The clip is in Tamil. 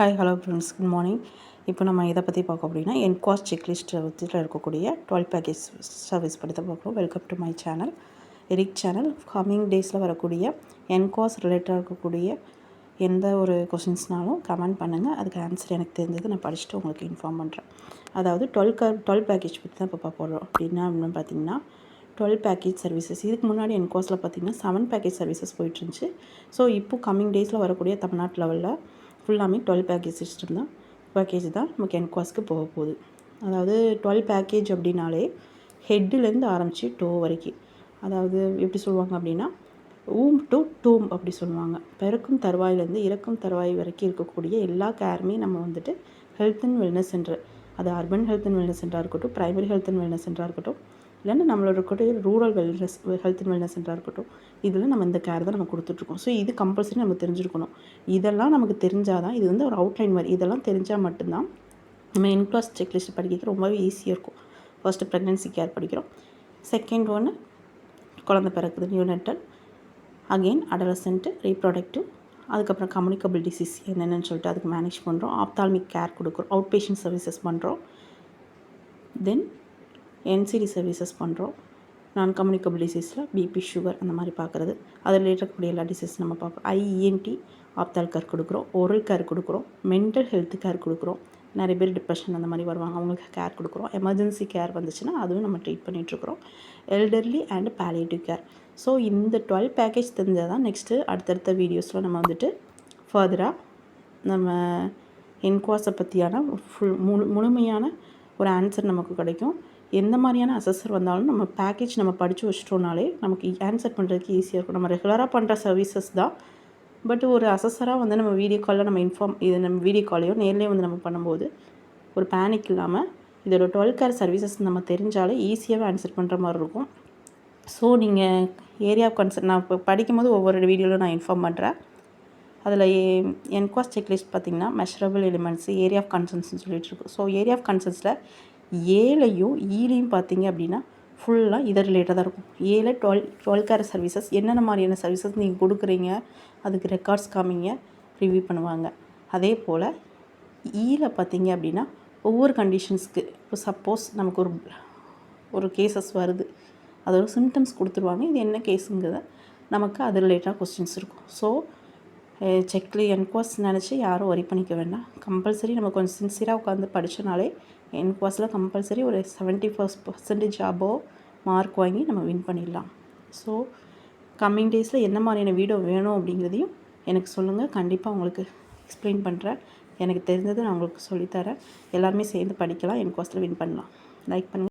Hi hello friends good morning இப்போ நம்ம இதை பற்றி பார்க்க அப்படின்னா என்கோஸ் செக்லிஸ்ட்டில் பற்றியில் இருக்கக்கூடிய டுவெல் பேக்கேஜ் சர்வீஸ் பற்றி தான் பார்க்குறோம் welcome to my channel Eric channel coming டேஸில் வரக்கூடிய என்காஸ் ரிலேட்டடாக இருக்கக்கூடிய எந்த ஒரு கொஷின்ஸ்னாலும் கமெண்ட் பண்ணுங்கள் அதுக்கு ஆன்சர் எனக்கு தெரிஞ்சது நான் படிச்சுட்டு உங்களுக்கு இன்ஃபார்ம் பண்ணுறேன் அதாவது டுவெல் க டுவெல் பேக்கேஜ் பற்றி தான் இப்போ பார்க்க அப்படின்னா அப்படின்னு பார்த்தீங்கன்னா டுவெல் பேக்கேஜ் சர்வீசஸ் இதுக்கு முன்னாடி என்கோஸில் பார்த்தீங்கன்னா செவன் பேக்கேஜ் சர்வீசஸ் போயிட்டுருந்துச்சு ஸோ இப்போ கம்மிங் டேஸில் வரக்கூடிய தமிழ்நாட்டு லெவலில் ஃபுல்லாமே டுவெல் பேக்கேஜ் சிஸ்டம் தான். பேக்கேஜ் தான் நமக்கு என்குவாஸ்க்கு போக போகுது. அதாவது டுவெல் பேக்கேஜ் அப்படின்னாலே ஹெட்டுலேருந்து ஆரம்பித்து டோ வரைக்கும். அதாவது எப்படி சொல்லுவாங்க அப்படின்னா ஊம் டு டூம் அப்படி சொல்லுவாங்க. பிறக்கும் தருவாயிலேருந்து இறக்கும் தருவாய் வரைக்கும் இருக்கக்கூடிய எல்லா கேருமே நம்ம வந்துட்டு ஹெல்த் அண்ட் வெல்னஸ் சென்டர் அது அர்பன் ஹெல்த் அண்ட் வெல்னஸ் சென்டராக இருக்கட்டும் ப்ரைமரி ஹெல்த் அண்ட் வெல்னஸ் சென்டராக இருக்கட்டும் இல்லைன்னா நம்மளோட இருக்கட்டும் rural wellness health and wellness சென்டராக இருக்கட்டும் இதில் நம்ம இந்த கேர் தான் நம்ம கொடுத்துட்ருக்கோம் ஸோ இது கம்பல்சரி நம்ம தெரிஞ்சிருக்கணும். இதெல்லாம் நமக்கு தெரிஞ்சால் தான் இது வந்து ஒரு அவுட்லைன் மாதிரி இதெல்லாம் தெரிஞ்சால் மட்டும்தான் நம்ம இன்க்ளாஸ் செக்லிஸ்ட் படிக்கிறது ரொம்பவே ஈஸியாக இருக்கும். ஃபஸ்ட்டு ப்ரெக்னென்சி கேர் படிக்கிறோம். செகண்ட் ஒன்று குழந்த பிறக்குது நியூனட்டல் அகெயின் அடலசென்ட்டு ரீப்ராடக்டிவ் அதுக்கப்புறம் கம்யூனிகபிள் டிசீஸ் என்னென்னு சொல்லிட்டு அதுக்கு மேனேஜ் பண்ணுறோம் ஆப்தால்மிக் கேர் கொடுக்குறோம். அவுட் பேஷண்ட் சர்வீசஸ் பண்ணுறோம் தென் என்சிடி சர்வீசஸ் பண்ணுறோம் நான் கம்யூனிகபிள் டிசீஸில் பிபி சுகர் அந்த மாதிரி பார்க்குறது. அதில் இருக்கக்கூடிய எல்லா டிசீஸ் நம்ம பார்க்குறோம். ஐஇஎன்டி ஆப்தால் கேர் கொடுக்குறோம். ஒரல் கேர் கொடுக்குறோம். மென்டல் ஹெல்த் கேர் கொடுக்குறோம். நிறைய பேர் டிப்ரெஷன் அந்த மாதிரி வருவாங்க. அவங்களுக்கு கேர் கொடுக்குறோம். எமர்ஜென்சி கேர் வந்துச்சுன்னா அதுவும் நம்ம treat பண்ணிகிட்ருக்குறோம் elderly and palliative care so இந்த டுவெல் பேக்கேஜ் தெரிஞ்சால் தான் நெக்ஸ்ட்டு அடுத்தடுத்த வீடியோஸில் நம்ம வந்துட்டு ஃபர்தராக நம்ம என்குவாஸை பற்றியான ஃபுல் முழு முழுமையான ஒரு ஆன்சர் நமக்கு கிடைக்கும். எந்த மாதிரியான அசஸர் வந்தாலும் நம்ம பேக்கேஜ் நம்ம படித்து வச்சிட்டோம்னாலே நமக்கு e-, ஆன்சர் பண்ணுறதுக்கு ஈஸியாக இருக்கும். நம்ம ரெகுலராக பண்ணுற சர்வீசஸ் தான். பட் ஒரு அசஸராக வந்து நம்ம வீடியோ காலில் நம்ம இன்ஃபார்ம் இது நம்ம வீடியோ காலையோ நேர்லேயே வந்து நம்ம பண்ணும்போது ஒரு பேனிக் இல்லாமல் இதோட டுவெல் கேர் சர்வீசஸ் நம்ம தெரிஞ்சாலே ஈஸியாகவே ஆன்சர் பண்ணுற மாதிரி இருக்கும். ஸோ நீங்கள் ஏரியா கன்சர்ன் நான் இப்போ படிக்கும்போது ஒவ்வொரு வீடியோவில் நான் இன்ஃபார்ம் பண்ணுறேன் அதில் என்கோஸ் செக்லிஸ்ட் பார்த்திங்கன்னா மெஷரபிள் எலிமெண்ட்ஸ் ஏரியா ஆஃப் கன்சன்ஸ்னு சொல்லிட்டு இருக்கு ஸோ ஏரியா ஆஃப் கன்சன்ஸில் ஏலையும் ஈலையும் பார்த்தீங்க அப்படின்னா ஃபுல்லாக இதை ரிலேட்டடாக இருக்கும். ஏழை டுவெல் டுவெல் கேர் சர்வீசஸ் என்னென்ன மாதிரியான சர்வீசஸ் நீங்கள் கொடுக்குறீங்க அதுக்கு ரெக்கார்ட்ஸ் காமிங்க ரிவ்யூ பண்ணுவாங்க. அதே போல் ஈல பார்த்தீங்க அப்படின்னா ஒவ்வொரு கண்டிஷன்ஸ்க்கு இப்போ சப்போஸ் நமக்கு ஒரு ஒரு கேசஸ் வருது. அதோட சிம்டம்ஸ் கொடுத்துருவாங்க. இது என்ன கேஸுங்கிறத நமக்கு அது ரிலேட்டடாக கொஸ்டின்ஸ் இருக்கும். ஸோ செக்லி என்கோஸ் நினச்சி யாரும் ஒரி பண்ணிக்க வேண்டாம். கம்பல்சரி நம்ம கொஞ்சம் சின்சியராக உட்காந்து படித்தனாலே என்கோஸில் கம்பல்சரி ஒரு செவன்ட்டி ஃபர்ஸ்ட் பர்சன்டேஜ் ஜாபோ மார்க் வாங்கி நம்ம வின் பண்ணிடலாம். ஸோ கம்மிங் டேஸில் என்ன மாதிரியான வீடியோ வேணும் அப்படிங்கிறதையும் எனக்கு சொல்லுங்கள் கண்டிப்பாக உங்களுக்கு எக்ஸ்பிளைன் பண்ணுறேன் எனக்கு தெரிஞ்சதை நான் உங்களுக்கு சொல்லித்தரேன். எல்லாருமே சேர்ந்து படிக்கலாம் என்கோஸில் வின் பண்ணலாம். லைக் பண்ணுங்கள்